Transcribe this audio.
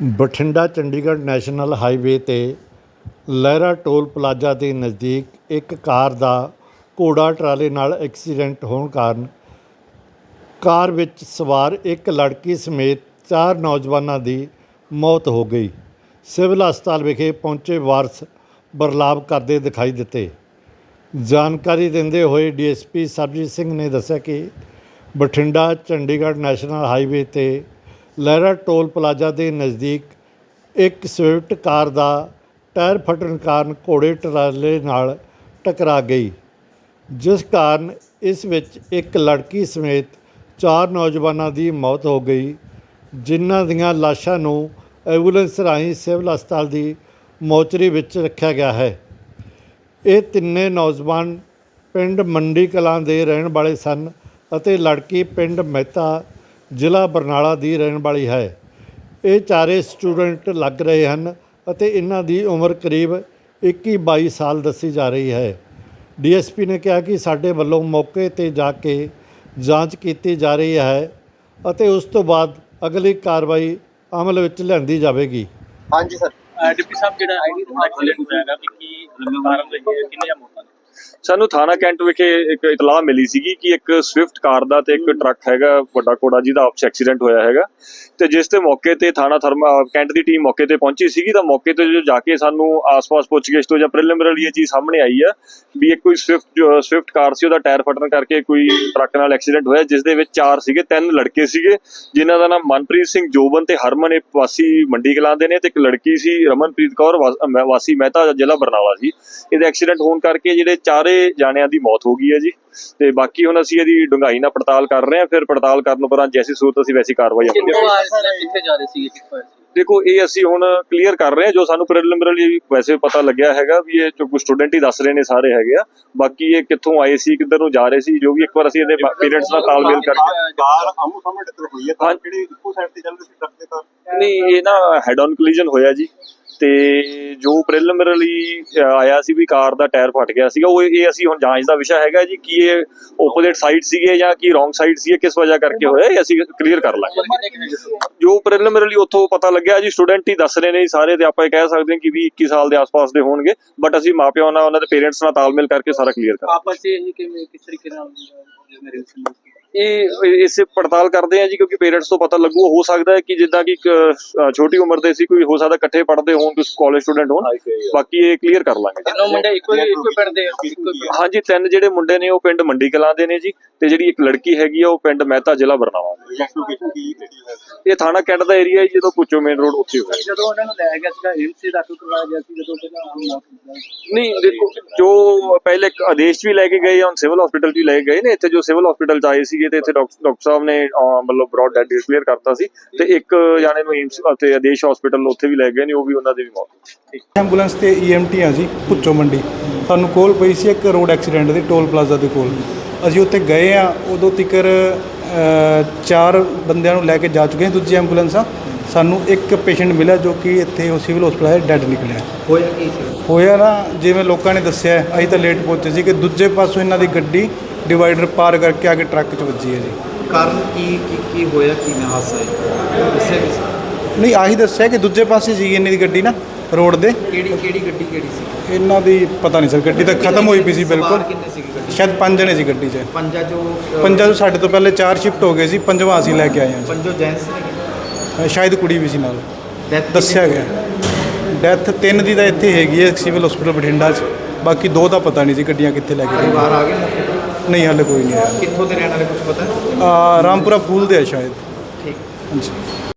Bathinda Chandigarh national highway 'ਤੇ ਲਹਿਰਾ toll plaza ਦੇ ਨਜ਼ਦੀਕ ਇੱਕ ਕਾਰ ਦਾ ਘੋੜਾ ਟਰਾਲੇ ਨਾਲ ਐਕਸੀਡੈਂਟ ਹੋਣ ਕਾਰਨ ਕਾਰ ਵਿੱਚ ਸਵਾਰ ਇੱਕ ਲੜਕੀ ਸਮੇਤ ਚਾਰ ਨੌਜਵਾਨਾਂ ਦੀ ਮੌਤ ਹੋ ਗਈ। ਸਿਵਲ ਹਸਪਤਾਲ ਵਿਖੇ ਪਹੁੰਚੇ ਵਾਰਸ ਬਰਲਾਵ ਕਰਦੇ ਦਿਖਾਈ ਦਿੱਤੇ। ਜਾਣਕਾਰੀ ਦਿੰਦੇ ਹੋਏ ਡੀਐਸਪੀ ਸਰਬਜੀਤ ਸਿੰਘ ਨੇ ਦੱਸਿਆ ਕਿ ਬਠਿੰਡਾ ਚੰਡੀਗੜ੍ਹ ਨੈਸ਼ਨਲ ਹਾਈਵੇ ਤੇ ਲਹਿਰਾ ਟੋਲ ਪਲਾਜ਼ਾ ਦੇ ਨਜ਼ਦੀਕ ਇੱਕ ਸਵਿਫਟ ਕਾਰ ਦਾ ਟਾਇਰ ਫਟਣ ਕਾਰਨ ਘੋੜੇ ਟਰਾਲੇ ਨਾਲ ਟਕਰਾ ਗਈ, ਜਿਸ ਕਾਰਨ ਇਸ ਵਿੱਚ ਇੱਕ ਲੜਕੀ ਸਮੇਤ ਚਾਰ ਨੌਜਵਾਨਾਂ ਦੀ ਮੌਤ ਹੋ ਗਈ, ਜਿਨ੍ਹਾਂ ਦੀਆਂ ਲਾਸ਼ਾਂ ਨੂੰ ਐਂਬੂਲੈਂਸ ਰਾਹੀਂ ਸਿਵਲ ਹਸਪਤਾਲ ਦੀ ਮੋਚਰੀ ਵਿੱਚ ਰੱਖਿਆ ਗਿਆ ਹੈ। ਇਹ ਤਿੰਨੇ ਨੌਜਵਾਨ ਪਿੰਡ ਮੰਡੀ ਕਲਾਂ ਦੇ ਰਹਿਣ ਵਾਲੇ ਸਨ ਅਤੇ ਲੜਕੀ ਪਿੰਡ ਮਹਿਤਾ ਜ਼ਿਲ੍ਹਾ ਬਰਨਾਲਾ ਦੀ ਰਹਿਣ ਵਾਲੀ ਹੈ। ਇਹ ਚਾਰੇ ਸਟੂਡੈਂਟ ਲੱਗ ਰਹੇ ਹਨ ਅਤੇ ਇਹਨਾਂ ਦੀ ਉਮਰ ਕਰੀਬ 21 22 ਸਾਲ ਦੱਸੀ ਜਾ ਰਹੀ ਹੈ। ਡੀਐਸਪੀ ਨੇ ਕਿਹਾ ਕਿ ਸਾਡੇ ਵੱਲੋਂ ਮੌਕੇ ਤੇ ਜਾ ਕੇ ਜਾਂਚ ਕੀਤੀ ਜਾ ਰਹੀ ਹੈ ਅਤੇ ਉਸ ਤੋਂ ਬਾਅਦ ਅਗਲੀ ਕਾਰਵਾਈ ਅਮਲ ਵਿੱਚ ਲਿਆਂਦੀ ਜਾਵੇਗੀ। ਹਾਂਜੀ ਸਰ। ਡਿਪਟੀ ਸਾਹਿਬ ਜਿਹੜਾ ਆਈਡੀ ਦਾ ਐਕਸੀਡੈਂਟ ਹੋਇਆਗਾ ਕਿ ਕੀ ਕਾਰਨ ਰਹੀ ਹੈ? ਮੌਤਾਂ? ਸਾਨੂੰ ਥਾਣਾ ਕੈਂਟ ਵਿਖੇ ਇੱਕ ਇਤਲਾਹ ਮਿਲੀ ਸੀਗੀ ਕਿ ਇੱਕ ਸਵਿਫਟ ਕਾਰ ਦਾ ਤੇ ਇੱਕ ਟਰੱਕ ਹੈਗਾ ਵੱਡਾ ਕੋੜਾ ਜਿਹਦਾ ਆਪਸ ਐਕਸੀਡੈਂਟ ਹੋਇਆ ਹੈਗਾ। ਤੇ ਜਿਸ ਤੇ ਮੌਕੇ ਤੇ ਥਾਣਾ ਥਰਮਾ ਕੈਂਟ ਦੀ ਟੀਮ ਮੌਕੇ ਤੇ ਪਹੁੰਚੀ ਸੀਗੀ ਤਾਂ ਮੌਕੇ ਤੇ ਜੋ ਜਾ ਕੇ ਸਾਨੂੰ ਆਸ-ਪਾਸ ਪੁੱਛਗਿੱਛ ਤੋਂ ਜਾਂ ਪ੍ਰੀਲਿਮਿਨਰੀ ਇਹ ਚੀਜ਼ ਸਾਹਮਣੇ ਆਈ ਆ ਵੀ ਇੱਕ ਕੋਈ ਸਵਿਫਟ ਸਵਿਫਟ ਕਾਰ ਸੀ ਉਹਦਾ ਟਾਇਰ ਫਟਣ ਕਰਕੇ ਕੋਈ ਟਰੱਕ ਨਾਲ ਐਕਸੀਡੈਂਟ ਹੋਇਆ ਜਿਸ ਦੇ ਵਿੱਚ ਚਾਰ ਸੀਗੇ ਤਿੰਨ ਲੜਕੇ ਸੀਗੇ ਜਿਨ੍ਹਾਂ ਦਾ ਨਾਮ ਮਨਪ੍ਰੀਤ ਸਿੰਘ ਜੋਬਨ ਤੇ ਹਰਮਨ ਇਹ ਵਾਸੀ ਮੰਡੀ ਕਲਾਂ ਦੇ ਨੇ ਤੇ ਇੱਕ ਲੜਕੀ ਸੀ ਰਮਨਪ੍ਰੀਤ ਕੌਰ ਵਾਸੀ ਮਹਿਤਾ ਜ਼ਿਲ੍ਹਾ ਬਰਨਾਲਾ ਸੀ। ਇਹਦਾ ਐਕਸੀਡੈਂਟ ਹੋਣ ਕਰਕੇ ਜਿਹੜੇ ਚਾਰੇ ਜਾਣਿਆਂ ਦੀ ਮੌਤ ਹੋ ਗਈ ਹੈ ਜੀ। ਤੇ ਬਾਕੀ ਹੁਣ ਅਸੀਂ ਇਹਦੀ ਡੂੰਘਾਈ ਨਾਲ ਪੜਤਾਲ ਕਰ ਰਹੇ ਹਾਂ ਫਿਰ ਪੜਤਾਲ ਕਰਨ ਉਪਰੰਤ ਜੈਸੀ ਸੂਰਤ ਅਸੀਂ ਵੈਸੀ ਕਾਰਵਾਈ ਕਿੱਥੋਂ ਕਰਾਂਗੇ। ਆ ਰਹੇ ਸੀ ਕਿੱਥੇ ਜਾ ਰਹੇ ਸੀ ਕਿੱਥੋਂ ਆਏ ਸੀ? ਦੇਖੋ ਇਹ ਅਸੀਂ ਹੁਣ ਕਲੀਅਰ ਕਰ ਰਹੇ ਹਾਂ ਜੋ ਸਾਨੂੰ ਪ੍ਰੀਲਿਮਿਨਰੀ ਵੈਸੇ ਪਤਾ ਲੱਗਿਆ ਹੈਗਾ ਵੀ ਇਹ ਜੋ ਕੁਝ ਸਟੂਡੈਂਟ ਹੀ ਦੱਸ ਰਹੇ ਨੇ ਸਾਰੇ ਹੈਗੇ ਆ। ਬਾਕੀ ਇਹ ਕਿੱਥੋਂ ਆਏ ਸੀ ਕਿੱਧਰ ਨੂੰ ਜਾ ਰਹੇ ਸੀ ਜੋ ਵੀ ਇੱਕ ਵਾਰ ਅਸੀਂ ਇਹਦੇ ਪੇਰੈਂਟਸ ਨਾਲ ਤਾਲਮੇਲ ਕਰਕੇ ਕਾਰ ਆਮੋ ਸਾਹਮਣੇ ਟੱਕਰ ਹੋਈ ਹੈ ਹਾਂ। ਕਾਰ ਕਿਹੜੀ ਇੱਕੋ ਸਾਈਡ ਤੇ ਚੱਲ ਰਹੀ ਸੀ ਟਰੱਕ ਦੇ ਕਾਰ? ਨਹੀਂ ਇਹ ਨਾ ਹੈਡ ਔਨ ਕੋਲੀਜਨ ਹੋਇਆ ਜੀ। ਤੇ ਜੋ ਪ੍ਰੀਲਿਮਿਨਰੀ ਆਇਆ ਸੀ ਵੀ ਕਾਰ ਦਾ ਟਾਇਰ ਫਟ ਗਿਆ ਸੀਗਾ ਉਹ ਇਹ ਅਸੀਂ ਹੁਣ ਜਾਂਚ ਦਾ ਵਿਸ਼ਾ ਹੈਗਾ ਜੀ ਕਿ ਇਹ ਆਪੋਜ਼ਿਟ ਸਾਈਡ ਸੀਗੇ ਜਾਂ ਕੀ ਰੋਂਗ ਸਾਈਡ ਸੀ ਕਿਸ ਵਜ੍ਹਾ ਕਰਕੇ ਹੋਇਆ ਇਹ ਅਸੀਂ ਕਲੀਅਰ ਕਰ ਲਾਂਗੇ ਜੋ। ਪ੍ਰੀਲਿਮਿਨਰੀ ਉੱਥੋਂ ਪਤਾ ਲੱਗਿਆ ਜੀ ਸਟੂਡੈਂਟ ਹੀ ਦੱਸ ਰਹੇ ਨੇ ਸਾਰੇ ਤੇ ਆਪਾਂ ਇਹ ਕਹਿ ਸਕਦੇ ਹਾਂ ਕਿ ਵੀ 21 ਸਾਲ ਦੇ ਆਸ-ਪਾਸ ਦੇ ਹੋਣਗੇ ਬਟ ਅਸੀਂ ਮਾਪਿਆਂ ਨਾਲ ਉਹਨਾਂ ਦੇ ਪੇਰੈਂਟਸ ਨਾਲ ਤਾਲਮੇਲ ਕਰਕੇ ਸਾਰਾ ਕਲੀਅਰ ਕਰ ਆਪਸ ਵਿੱਚ ਇਹ ਕਿਵੇਂ ਕਿਸ ਤਰੀਕੇ ਨਾਲ ਮੇਰੇ ਇਹ ਇਸੇ ਪੜਤਾਲ ਕਰਦੇ ਆ ਜੀ ਕਿਉਂਕਿ ਪੇਰੈਂਟਸ ਤੋਂ ਪਤਾ ਲੱਗੂ ਹੋ ਸਕਦਾ ਹੈ ਕਿ ਜਿੱਦਾਂ ਕਿ ਛੋਟੀ ਉਮਰ ਦੇ ਸੀ ਕੋਈ ਹੋ ਸਕਦਾ ਇਕੱਠੇ ਪੜ੍ਹਦੇ ਹੋਣ ਕੁਝ ਕਾਲਜ ਸਟੂਡੈਂਟ ਹੋਣ ਬਾਕੀ ਇਹ ਕਲੀਅਰ ਕਰ ਲਾਂਗੇ ਤਿੰਨੋਂ ਮੁੰਡੇ ਇੱਕੋ ਹੀ ਇੱਕੋ ਪਿੰਡ ਦੇ। ਹਾਂਜੀ ਤਿੰਨ ਜਿਹੜੇ ਮੁੰਡੇ ਨੇ ਉਹ ਪਿੰਡ ਮੰਡੀ ਕਲਾਂ ਦੇ ਨੇ ਜੀ ਤੇ ਜਿਹੜੀ ਇੱਕ ਲੜਕੀ ਹੈਗੀ ਆ ਉਹ ਪਿੰਡ ਮਹਿਤਾ ਜ਼ਿਲ੍ਹਾ ਬਰਨਾਲਾ ਇਹ ਥਾਣਾ ਕੈਂਟ ਦਾ ਏਰੀਆ ਹੈ ਜਦੋਂ ਪੁੱਚੋ ਮੇਨ ਰੋਡ ਉੱਥੇ ਹੋਇਆ ਜਦੋਂ ਉਹਨਾਂ ਨੂੰ ਲੈ ਗਿਆ ਸੀਗਾ ਏਮਸੀ ਦਾਖਲ ਕਰਵਾਇਆ ਗਿਆ ਸੀ ਜਦੋਂ ਪਹਿਲਾਂ ਨਹੀਂ ਦੇਖੋ ਜੋ ਪਹਿਲੇ ਇੱਕ ਆਦੇਸ਼ ਵੀ ਲੈ ਕੇ ਗਏ ਹੁਣ ਸਿਵਲ ਹਸਪੀਟਲ ਵੀ ਲੈ ਕੇ ਗਏ ਨੇ ਇੱਥੇ ਜੋ ਸਿਵਲ ਹਸਪੀਟਲ 'ਚ ਆਏ ਸੀਗੇ ਤੇ ਇੱਥੇ ਡਾਕਟਰ ਡਾਕਟਰ ਸਾਹਿਬ ਨੇ ਮਤਲਬ ਬ੍ਰੌਡ ਡੈਡ ਕਲੀਅਰ ਕਰਤਾ ਸੀ ਤੇ ਇੱਕ ਜਾਣੇ ਨੂੰ ਏਮਸ ਅਤੇ ਆਦੇਸ਼ ਹਸਪੀਟਲ ਉੱਥੇ ਵੀ ਲੈ ਗਏ ਨੇ ਉਹ ਵੀ ਉਹਨਾਂ ਦੀ ਵੀ ਮੌਤ ਐਂਬੂਲੈਂਸ ਤੇ ਈਐਮਟੀ ਆ ਜੀ ਪੁੱਚੋ ਮੰਡੀ। ਸਾਨੂੰ ਕੋਲ ਪਈ ਸੀ ਇੱਕ ਰੋਡ ਐਕਸੀਡੈਂਟ ਦੀ ਟੋਲ ਪਲਾਜ਼ਾ ਦੇ ਕੋਲ। ਅਸੀਂ ਉੱਥੇ ਗਏ ਆ ਉਦੋਂ ਤੱਕਰ ਚਾਰ ਬੰਦਿਆਂ ਨੂੰ ਲੈ ਕੇ ਜਾ ਚੁੱਕੇ ਹਾਂ ਦੂਜੀ ਐਂਬੂਲੈਂਸ ਆ। ਸਾਨੂੰ ਇੱਕ ਪੇਸ਼ੈਂਟ ਮਿਲਿਆ ਜੋ ਕਿ ਇੱਥੇ ਉਹ ਸਿਵਲ ਹਸਪਤਾਲ ਡੈੱਡ ਨਿਕਲਿਆ। ਹੋਇਆ ਕੀ ਸੀ? ਹੋਇਆ ਨਾ ਜਿਵੇਂ ਲੋਕਾਂ ਨੇ ਦੱਸਿਆ ਅਸੀਂ ਤਾਂ ਲੇਟ ਪਹੁੰਚੇ ਸੀ ਕਿ ਦੂਜੇ ਪਾਸੋਂ ਇਹਨਾਂ ਦੀ ਗੱਡੀ ਡਿਵਾਈਡਰ ਪਾਰ ਕਰਕੇ ਆ ਕੇ ਟਰੱਕ 'ਚ ਵੱਜੀ ਹੈ ਜੀ। ਕਾਰਨ ਕੀ ਕੀ ਕੀ ਹੋਇਆ ਕੀ ਮੈਂ ਹਾਦਸਾ ਹੈ ਦੱਸਿਆ ਕਿਸੇ ਨਹੀਂ ਆਹੀ ਦੱਸਿਆ ਕਿ ਦੂਜੇ ਪਾਸੇ ਸੀ ਇਹਨਾਂ ਦੀ ਗੱਡੀ ਨਾ ਰੋਡ ਦੇ। ਕਿਹੜੀ ਕਿਹੜੀ ਗੱਡੀ ਕਿਹੜੀ ਸੀ? ਇਹਨਾਂ ਦੀ ਪਤਾ ਨਹੀਂ ਸਰ ਗੱਡੀ ਤਾਂ ਖਤਮ ਹੋਈ ਪਈ ਸੀ ਬਿਲਕੁਲ ਸਵਾਰ ਕਿੰਨੇ ਸੀ ਗੱਡੀ? ਸ਼ਾਇਦ ਪੰਜ ਜਣੇ ਸੀ ਗੱਡੀ 'ਚ। ਪੰਜਾ ਜੋ ਅ, ਪੰਜਾਂ ਤੋਂ ਸਾਡੇ ਤੋਂ ਪਹਿਲੇ ਚਾਰ ਸ਼ਿਫਟ ਹੋ ਗਏ ਸੀ ਪੰਜਵਾਂ ਅਸੀਂ ਲੈ ਕੇ ਆਏ ਹਾਂ ਪੰਜੋ ਜੈਂਟਸ ਨੇ ਜੀ। ਸ਼ਾਇਦ ਕੁੜੀ ਵੀ ਸੀ ਨਾਲ। Death ਦੱਸਿਆ ਗਿਆ। ਡੈਥ ਤਿੰਨ ਦੀ ਤਾਂ ਇੱਥੇ ਹੈਗੀ ਹੈ ਸਿਵਲ ਹਸਪੀਟਲ ਬਠਿੰਡਾ 'ਚ। ਬਾਕੀ ਦੋ ਦਾ ਪਤਾ ਨਹੀਂ ਸੀ ਗੱਡੀਆਂ ਕਿੱਥੇ ਲੈ ਕੇ ਗਏ। ਪਰਿਵਾਰ ਆ ਤੇ? ਨਹੀਂ ਹਾਲੇ ਕੋਈ ਨਹੀਂ ਆਇਆ। ਕਿੱਥੋਂ ਦੇ ਰਹਿਣ ਵਾਲੇ ਕੁਝ ਪਤਾ? ਹੈ? ਆ, ਰਾਮਪੁਰਾ ਫੂਲ ਦੇ ਆ ਸ਼ਾਇਦ। ਠੀਕ। ਹਾਂਜੀ।